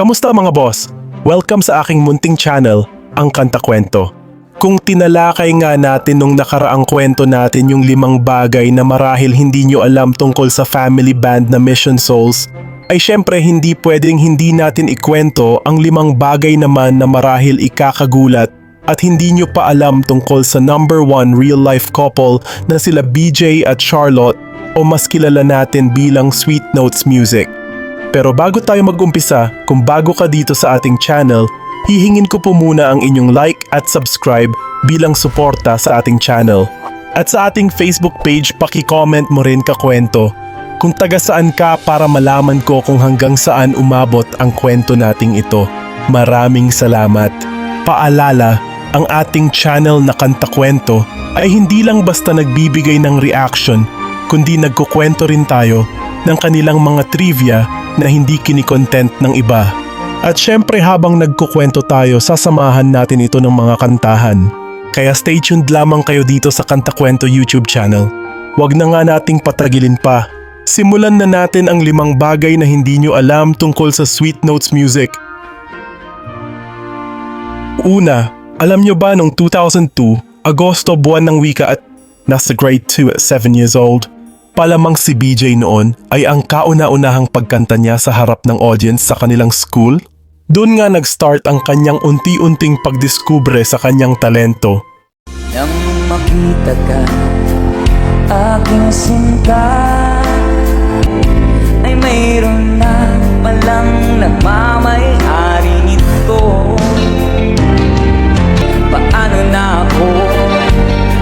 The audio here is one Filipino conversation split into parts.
Kamusta mga boss? Welcome sa aking munting channel, Ang Kanta Kwento. Kung tinalakay nga natin nung nakaraang kwento natin yung limang bagay na marahil hindi nyo alam tungkol sa family band na Mission Souls, ay syempre hindi pwedeng hindi natin ikwento ang limang bagay naman na marahil ikakagulat at hindi nyo pa alam tungkol sa number one real life couple na sila BJ at Charlotte o mas kilala natin bilang Sweet Notes Music. Pero bago tayo mag-umpisa, kung bago ka dito sa ating channel, hihingin ko po muna ang inyong like at subscribe bilang suporta sa ating channel. At sa ating Facebook page, paki-comment mo rin kakwento kung taga saan ka para malaman ko kung hanggang saan umabot ang kwento nating ito. Maraming salamat. Paalala, ang ating channel na Kanta Kwento ay hindi lang basta nagbibigay ng reaction, kundi nagkukwento rin tayo ng kanilang mga trivia na hindi kinikontent ng iba. At syempre habang nagkukwento tayo, sasamahan natin ito ng mga kantahan. Kaya stay tuned lamang kayo dito sa Kanta Kwento YouTube channel. Huwag na nga nating patagilin pa. Simulan na natin ang limang bagay na hindi nyo alam tungkol sa Sweet Notes Music. Una, alam nyo ba nung 2002, Agosto buwan ng wika at nasa grade 2 at 7 years old, palamang si BJ noon ay ang kauna-unahang pagkanta niya sa harap ng audience sa kanilang school? Doon nga nag-start ang kanyang unti-unting pagdiskubre sa kanyang talento. Nang makita ka, aking sinta Ay mayroon na palang nagmamayari nito Paano na ako?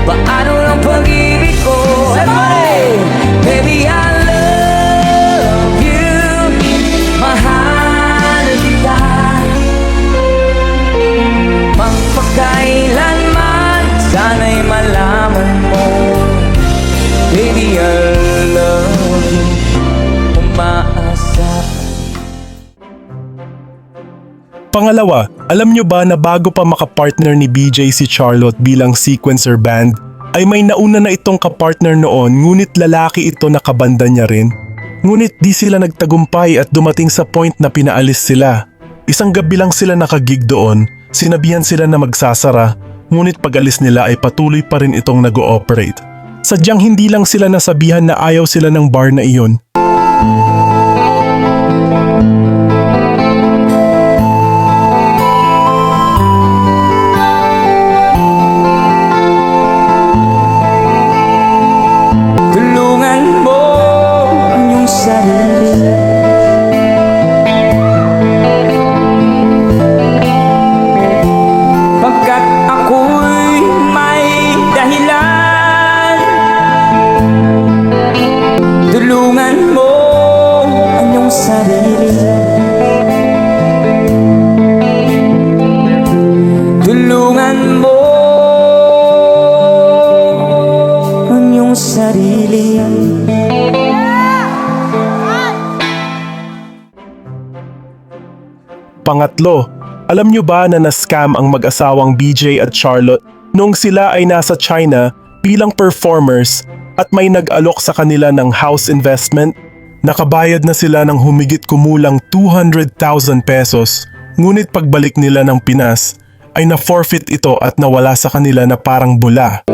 Paano ang pag-ibig ko? Hey! Pangalawa, alam nyo ba na bago pa makapartner ni BJ si Charlotte bilang sequencer band, ay may nauna na itong kapartner noon ngunit lalaki ito na kabanda niya rin? Ngunit di sila nagtagumpay at dumating sa point na pinaalis sila. Isang gabi lang sila nakagig doon, sinabihan sila na magsasara, ngunit pag-alis nila ay patuloy pa rin itong nag-ooperate. Sadyang hindi lang sila nasabihan na ayaw sila ng bar na iyon, Pangatlo, alam nyo ba na na-scam ang mag-asawang BJ at Charlotte noong sila ay nasa China bilang performers at may nag-alok sa kanila ng house investment? Nakabayad na sila ng humigit kumulang 200,000 pesos ngunit pagbalik nila ng Pinas ay na-forfeit ito at nawala sa kanila na parang bula.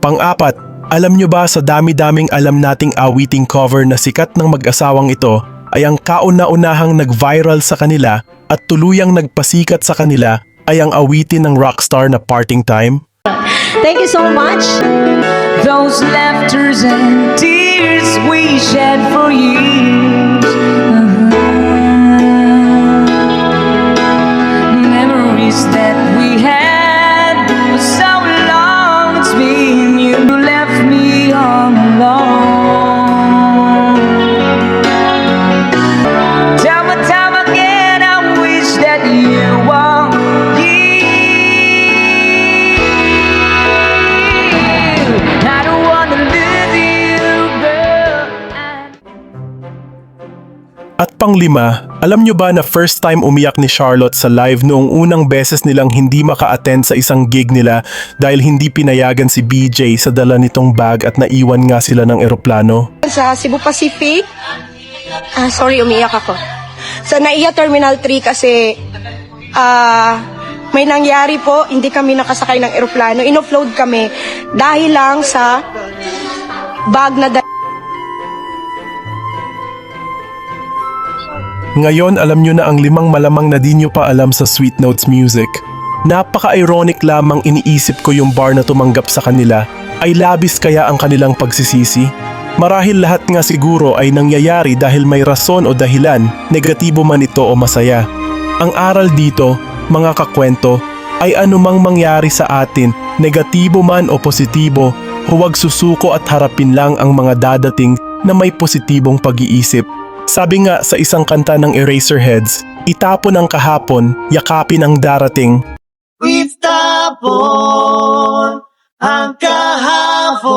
Pang-apat, alam nyo ba sa dami-daming alam nating awiting cover na sikat ng mag-asawang ito ay ang kauna-unahang nag-viral sa kanila at tuluyang nagpasikat sa kanila ay ang awitin ng rockstar na Parting Time? Thank you so much. Those laughters and tears. we shed for years. Panglima, alam nyo ba na first time umiyak ni Charlotte sa live noong unang beses nilang hindi maka-attend sa isang gig nila dahil hindi pinayagan si BJ sa dala nitong bag at naiwan nga sila ng eroplano? sa Cebu Pacific. Ah, sorry, umiyak ako. Sa NAIA Terminal 3 kasi ah may nangyari po, hindi kami nakasakay ng eroplano. Inoffload kami dahil lang sa bag na da- Ngayon alam nyo na ang limang malamang na di nyo pa alam sa Sweet Notes Music. Napaka-ironic lamang iniisip ko yung bar na tumanggap sa kanila ay labis kaya ang kanilang pagsisisi. Marahil lahat nga siguro ay nangyayari dahil may rason o dahilan, negatibo man ito o masaya. Ang aral dito, mga kakwento, ay anumang mangyari sa atin, negatibo man o positibo, huwag susuko at harapin lang ang mga dadating na may positibong pag-iisip. Sabi nga sa isang kanta ng Eraserheads, itapon ang kahapon, yakapin ang darating, Itapon ang kahapon,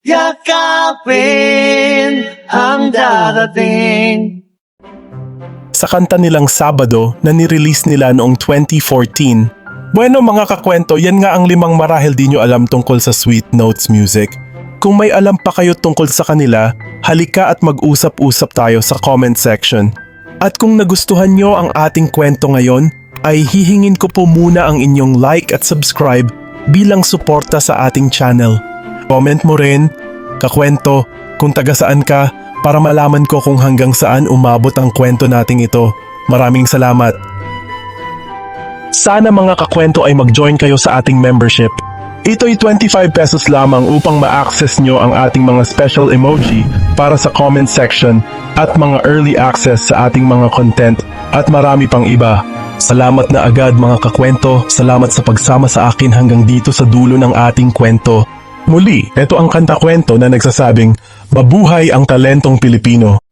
yakapin ang darating. sa kanta nilang Sabado na nirelease nila noong 2014. Bueno mga kakwento, yan nga ang limang marahil di nyo alam tungkol sa Sweet Notes Music. Kung may alam pa kayo tungkol sa kanila, halika at mag-usap-usap tayo sa comment section. At kung nagustuhan nyo ang ating kwento ngayon, ay hihingin ko po muna ang inyong like at subscribe bilang suporta sa ating channel. Comment mo rin, kakwento, kung taga saan ka para malaman ko kung hanggang saan umabot ang kwento nating ito. Maraming salamat. Sana mga kakwento ay mag-join kayo sa ating membership. Ito'y 25 pesos lamang upang ma-access nyo ang ating mga special emoji para sa comment section at mga early access sa ating mga content at marami pang iba. Salamat na agad mga kakwento. Salamat sa pagsama sa akin hanggang dito sa dulo ng ating kwento. Muli, ito ang kanta kwento na nagsasabing, Mabuhay ang talentong Pilipino.